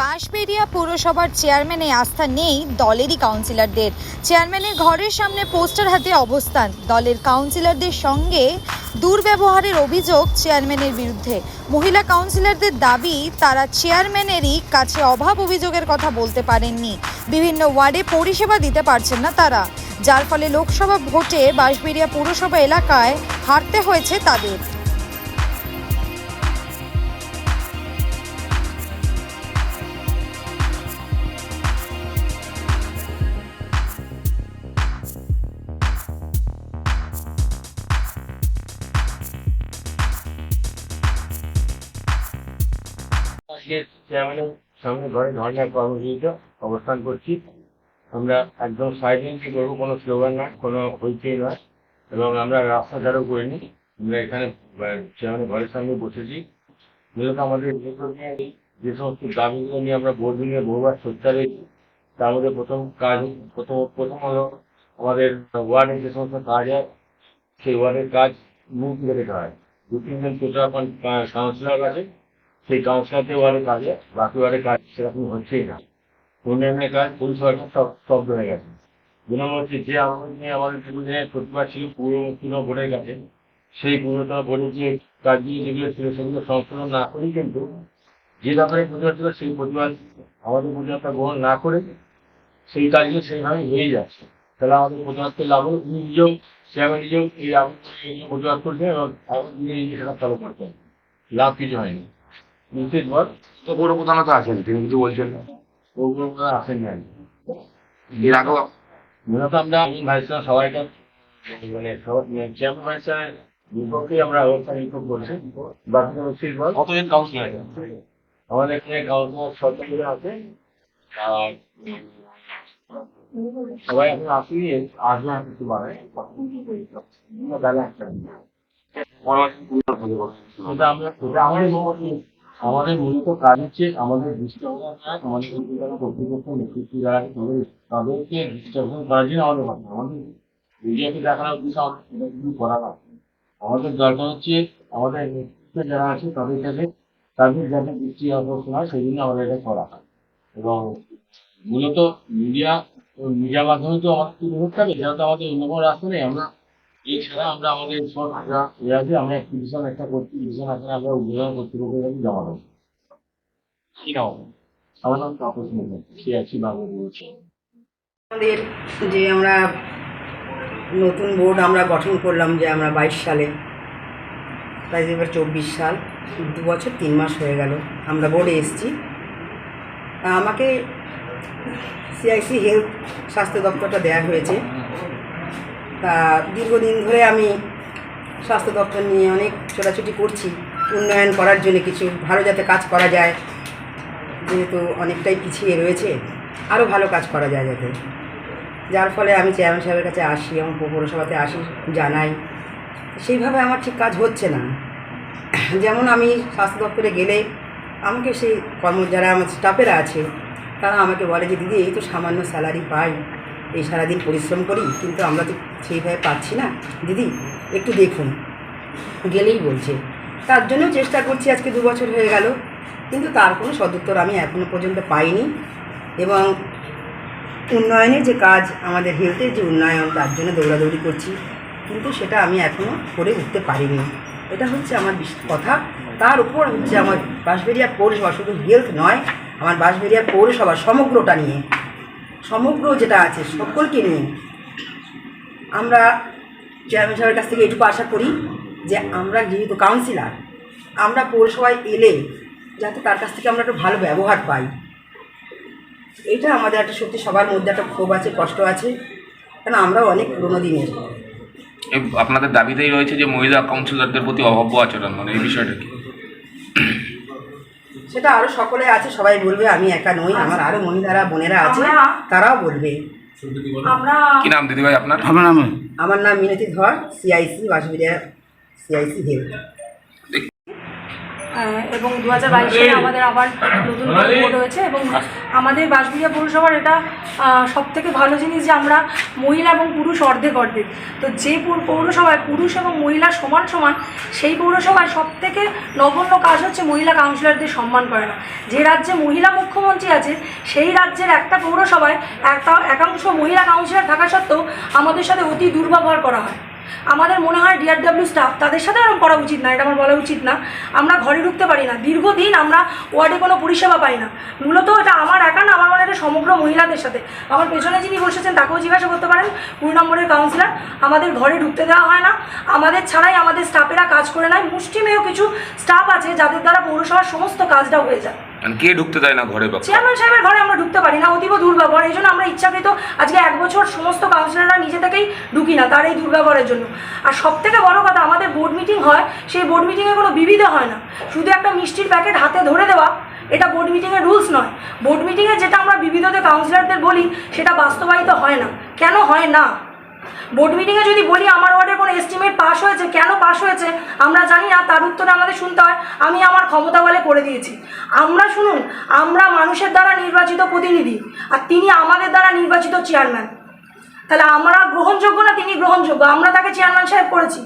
বাঁশবেড়িয়া পুরসভার চেয়ারম্যানে আস্থা নেই দলেরই কাউন্সিলরদের। চেয়ারম্যানের ঘরের সামনে পোস্টার হাতে অবস্থান। দলের কাউন্সিলরদের সঙ্গে দুর্ব্যবহারের অভিযোগ চেয়ারম্যানের বিরুদ্ধে। মহিলা কাউন্সিলরদের দাবি, তারা চেয়ারম্যানেরই কাছে অভাব অভিযোগের কথা বলতে পারেননি। বিভিন্ন ওয়ার্ডে পরিষেবা দিতে পারছেন না তারা। যার ফলে লোকসভা ভোটে বাঁশবেড়িয়া পৌরসভা এলাকায় হারতে হয়েছে তাদের। চেয়ারম্যানের সামনে ঘরে ধর্নার কর্মসূচিতে অবস্থান করছি। আমরা একদম সাইলেন্টলি করব কোনো স্লোগান নয় কোনো হইচই নয় এবং আমরা রাস্তা ছাড়াও করিনি আমরা এখানে চেয়ারম্যানের ঘরের সামনে বসেছি। মূলত আমাদের যে সমস্ত দাবিগুলো নিয়ে আমরা বোর্ড নিয়ে বহুবার সোচ্চার হয়েছি তার মধ্যে প্রথম কাজ, প্রথম প্রথম হলো আমাদের ওয়ার্ডে যে সমস্ত কাজ হয়, সেই ওয়ার্ডের কাজ মুখ রেখে হয়। দু তিনজন টোটাল কাউন্সিলর আছে। সেই কাউন্সিলরতে ওয়ার্ডের কাজে, বাকি ওয়ার্ডের কাজ সেরকম হচ্ছেই না। উন্নয়নের কাজ পরিষেবার সব স্তব্ধ হয়ে গেছে। হচ্ছে যে আমাদের নিয়ে আমাদের দীর্ঘদিনের প্রতিবার ছিল পূর্ণ ভোটের কাছে সেই পুরোটা ভোটের যে কাজগুলি যেগুলো ছিল, সেগুলো সংশোধন না করেই কিন্তু যে ব্যাপারে প্রতিবাদ ছিল, সেই প্রতিবাদ আমাদের প্রতিবাদটা গ্রহণ না করে সেই কাজগুলো সেইভাবে হয়ে যাচ্ছে। তাহলে আমাদের প্রতিবাদকে লাভ হলো তিনি নিজেও চেয়ারম্যান নিজেও এই নিয়ে প্রতিবাদ করছেন এবং নিয়ে নিজে সেটা ফলো করছেন লাভ কিছু হয়নি। নিশ্চিত বল? তো পৌর প্রধানও তো আছেন তিনি কিছু বলছেন না। আসেন না। এর আগেও মূলত আমরা মানে চেয়ারম্যান ভাইসার বিপক্ষে আমরা অবস্থান বিক্ষোভ করছি। বাকি হচ্ছে বল। কতজন কাউন্সিলর আমাদের এখানে কাউন্সিলর সরকার আছে। আর সবাই এখন আসি আসবে কিছু বাড়ায় আমরা আমাদের মূলত- কাজ হচ্ছে আমাদের ডিস্টার্বেন্স আমাদের কর্তৃপক্ষ নেতৃত্ব যারা তাদের তাদেরকে ডিস্টার্বেন্স করার জন্য আমাদের কথা আমাদের মিডিয়াকে দেখানোর উদ্দেশ্য আমাদের সেটা করা না আমাদের দরকার হচ্ছে আমাদের নেতৃত্ব যারা আছে তাদের কাছে তাদের যাতে দৃষ্টি আকর্ষণ হয়, সেই জন্য আমাদের এটা করা এবং মূলত মিডিয়া মিডিয়ার মাধ্যমে তো আমাদের তুলে ধরতে হবে সেটা তো আমাদের অন্য কোনো রাস্তা নেই। আমরা এছাড়া আমরা আমাদের সব যা ইয়ে আছে আমরা পিটিশন একটা করছি পিটিশন আসলে আমরা উদ্বোধন কর্তৃপক্ষের কাছে জমা দেবো। কি নাম? আমার নাম তাপস মুখার্জি সে আছি বাংলা বলছি আমাদের যে আমরা নতুন বোর্ড আমরা গঠন করলাম যে আমরা বাইশ সালে প্রায় এবার চব্বিশ সাল দু বছর তিন মাস হয়ে গেল আমরা বোর্ডে এসেছি। আমাকে সিআইসি হেলথ স্বাস্থ্য দপ্তরটা দেওয়া হয়েছে। তা দীর্ঘদিন ধরে আমি স্বাস্থ্য দপ্তর নিয়ে অনেক ছোটাছুটি করছি। উন্নয়ন করার জন্য কিছু ভালো যাতে কাজ করা যায়, যেহেতু অনেকটাই পিছিয়ে রয়েছে আরও ভালো কাজ করা যায় যাতে। যার ফলে আমি চেয়ারম্যান সাহেবের কাছে আসি এবং পৌরসভাতে আসি, জানাই। সেইভাবে আমার ঠিক কাজ হচ্ছে না। যেমন আমি স্বাস্থ্য দপ্তরে গেলে আমাকে সেই কর্ম, যারা আমার স্টাফেরা আছে, তারা আমাকে বলে যে, দিদি, এই তো সামান্য স্যালারি পাই। এই সারাদিন পরিশ্রম করি, কিন্তু আমরা তো সেইভাবে পাচ্ছি না। দিদি, একটু দেখুন। গেলেই বলছে। তার জন্য চেষ্টা করছি, আজকে দু বছর হয়ে গেল, কিন্তু তার কোনো সদুত্তর আমি এখনও পর্যন্ত পাইনি। এবং উন্নয়নের যে কাজ, আমাদের হেলথের যে উন্নয়ন, তার জন্য দৌড়াদৌড়ি করছি, কিন্তু সেটা আমি এখনও করে উঠতে পারিনি। এটা হচ্ছে আমার কথা। তার উপর হচ্ছে আমার বাঁশবেড়িয়া পৌরসভা, শুধু হেলথ নয়, আমার বাঁশবেড়িয়া পৌরসভা সমগ্রটা নিয়ে। সমগ্র যেটা আছে, সকলকে নিয়ে আমরা চেয়ারম্যান সাহেবের কাছ থেকে এটুকু আশা করি যে আমরা যেহেতু কাউন্সিলার আমরা পৌরসভায় এলে যাতে তার কাছ থেকে আমরা একটু ভালো ব্যবহার পাই। এটা আমাদের একটা সত্যি সবার মধ্যে একটা ক্ষোভ আছে, কষ্ট আছে, কেন আমরাও অনেক পুরোনো দিনের। আপনাদের দাবিতেই রয়েছে যে মহিলা কাউন্সিলরদের প্রতি অভব্য আচরণ মানে এই বিষয়টা কি সেটা আরও সকলে আছে সবাই বলবে আমি একা নই আমার আরও মহিলারা বোনেরা আছে তারাও বলবে। কি নাম দিদিভাই আপনার? আমার নাম মিনতি ধর সিআইসি বাসবিরিয়া সিআইসি হেলথ এবং দু হাজার বাইশে আমাদের আবার নতুন ভোট হয়েছে এবং আমাদের বাঁশবিড়িয়া পৌরসভার এটা সব থেকে ভালো জিনিস যে আমরা মহিলা এবং পুরুষ অর্ধেক অর্ধেক। তো যে পৌর- পৌরসভায় পুরুষ এবং মহিলা সমান সমান সেই পৌরসভায় সব থেকে নগণ্য কাজ হচ্ছে মহিলা কাউন্সিলরদের সম্মান করে। না যে রাজ্যে মহিলা মুখ্যমন্ত্রী আছে সেই রাজ্যের একটা পৌরসভায় একটা একাংশ মহিলা কাউন্সিলর থাকা সত্ত্বেও আমাদের সাথে অতি দুর্ব্যবহার করা হয়। আমাদের মনে হয় ডিআরডব্লিউ স্টাফ তাদের সাথে এরকম করা উচিত না, এটা আমার বলা উচিত না। আমরা ঘরে ঢুকতে পারি না। দীর্ঘদিন আমরা ওয়ার্ডে কোনো পরিষেবা পাই না। মূলত এটা আমার একা না, আমার মনে হয় এটা সমগ্র মহিলাদের সাথে। আমার পেছনে যিনি বসেছেন, তাকেও জিজ্ঞাসা করতে পারেন। কুড়ি নম্বরের কাউন্সিলর আমাদের ঘরে ঢুকতে দেওয়া হয় না। আমাদের ছাড়াই আমাদের স্টাফেরা কাজ করে নেয়। মুষ্টিমেয় কিছু স্টাফ আছে যাদের দ্বারা পৌরসভার সমস্ত কাজটা হয়ে যায়। মানে কে ঢুকতে দেয় না ঘরে বা চেয়ারম্যান সাহেবের ঘরে আমরা ঢুকতে পারি না, অতীব দুর্ব্যবহার। এই জন্য আমরা ইচ্ছাকৃত আজকে এক বছর সমস্ত কাউন্সিলররা নিজে থেকেই ঢুকি না, তার এই দুর্ব্যবহারের জন্য। আর সব থেকে বড় কথা, আমাদের বোর্ড মিটিং হয়, সেই বোর্ড মিটিংয়ে কোনো বিবিধ হয় না। শুধু একটা মিষ্টির প্যাকেট হাতে ধরে দেওয়া, এটা বোর্ড মিটিংয়ের রুলস নয়। বোর্ড মিটিংয়ে যেটা আমরা বিবিধতে কাউন্সিলরদের বলি, সেটা বাস্তবায়িত হয় না। কেন হয় না? বোর্ড মিটিংয়ে যদি বলি, আমার ওয়ার্ডের কোনো এস্টিমেট পাস হয়েছে, কেন পাস হয়েছে, আমরা জানি তার উত্তরে আমাদের শুনতে হয়। আমি আমার ক্ষমতা বলে করে দিয়েছি। আমরা শুনুন, আমরা মানুষের দ্বারা নির্বাচিত প্রতিনিধি আর তিনি আমাদের দ্বারা নির্বাচিত চেয়ারম্যান তাহলে আমরা গ্রহণযোগ্য না তিনি গ্রহণযোগ্য? আমরা তাকে চেয়ারম্যান সাহেব করেছি।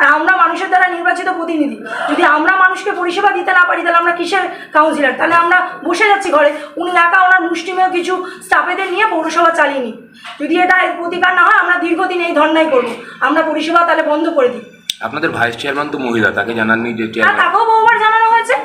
আর আমরা মানুষের দ্বারা নির্বাচিত প্রতিনিধি। যদি আমরা মানুষকে পরিষেবা দিতে না পারি, তাহলে আমরা কিসের কাউন্সিলর তাহলে আমরা বসে যাচ্ছি ঘরে। উনি একা, ওনার মুষ্টিমেয় কিছু স্টাফেদের নিয়ে পৌরসভা চালিয়ে নিই যদি এটা প্রতিকার না হয়, আমরা দীর্ঘদিন এই ধর্নাই করব। আমরা পরিষেবা তাহলে বন্ধ করে দিই। আপনাদের ভাইস চেয়ারম্যান তো মহিলা তাকে জানাননি যে হ্যাঁ চেয়ারম্যান তাকেও বহুবার জানানো হয়েছে।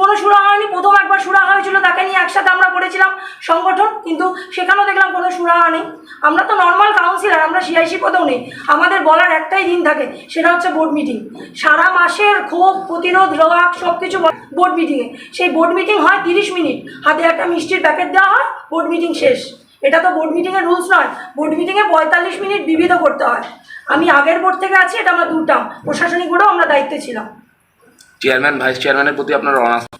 কোনো সুরা হয়নি প্রথম একবার সুরা হয়েছিল তাকে নিয়ে একসাথে আমরা করেছিলাম সংগঠন কিন্তু সেখানেও দেখলাম কোনো সুরাহা নেই। আমরা তো নর্মাল কাউন্সিলর আমরা সিআইসি পদেও নেই। আমাদের বলার একটাই দিন থাকে সেটা হচ্ছে বোর্ড মিটিং সারা মাসের ক্ষোভ প্রতিরোধ রাগ সব কিছু বোর্ড মিটিংয়ে সেই বোর্ড মিটিং হয় তিরিশ মিনিট। হাতে একটা মিষ্টির প্যাকেট দেওয়া হয় বোর্ড মিটিং শেষ। এটা তো বোর্ড মিটিংয়ের রুলস নয়। বোর্ড মিটিংয়ে পঁয়তাল্লিশ মিনিট বিবিধ করতে হয়। আমি আগের বোর্ড থেকে আছি এটা আমার দুটাম প্রশাসনিক বোর্ডেও আমরা দায়িত্বে ছিলাম। চেয়ারম্যান ভাইস চেয়ারম্যানের প্রতি আপনার অনাস্থা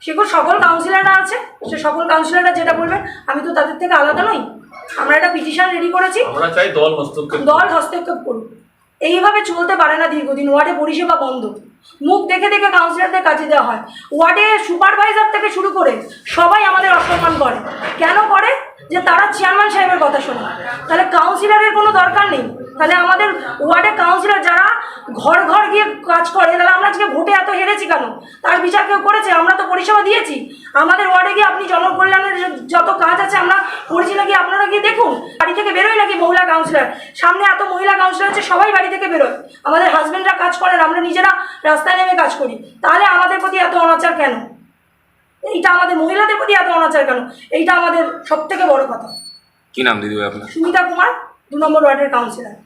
সেগুলো সকল কাউন্সিলররা আছে সে সকল কাউন্সিলররা যেটা বলবেন আমি তো তাদের থেকে আলাদা নই। আমরা একটা পিটিশন রেডি করেছি। আমরা চাই দল হস্তক্ষেপ দল হস্তক্ষেপ করুন এইভাবে চলতে পারে না দীর্ঘদিন ওয়ার্ডে পরিষেবা বন্ধ। মুখ দেখে দেখে কাউন্সিলরদের কাজে দেওয়া হয়। ওয়ার্ডে সুপারভাইজার থেকে শুরু করে সবাই আমাদের অসম্মান করে। কেন করে? যে তারা চেয়ারম্যান সাহেবের কথা শোনে। তাহলে কাউন্সিলরের কোনো দরকার নেই। তাহলে আমাদের ওয়ার্ডে কাউন্সিলর যারা ঘর ঘর গিয়ে কাজ করে তাহলে আমরা আজকে ভোটে এত হেরেছি কেন? তার বিচার কেউ করেছে? আমরা তো পরিষেবা দিয়েছি। আমাদের ওয়ার্ডে গিয়ে আপনি জনকল্যাণের যত কাজ আছে আমরা করেছি নাকি আপনারা গিয়ে দেখুন। বাড়ি থেকে বেরোয় নাকি মহিলা কাউন্সিলর সামনে এত মহিলা কাউন্সিলর আছে সবাই বাড়ি থেকে বেরোয়। আমাদের হাজব্যান্ডরা কাজ করেন আমরা নিজেরা রাস্তায় নেমে কাজ করি। তাহলে আমাদের প্রতি এত অনাচার কেন? এইটা আমাদের মহিলাদের প্রতি এত অনাচার কেন? এইটা আমাদের সব থেকে বড় কথা। কি নাম দিদি আপনার? সুমিতা কুমার দু নম্বর ওয়ার্ডের কাউন্সিলর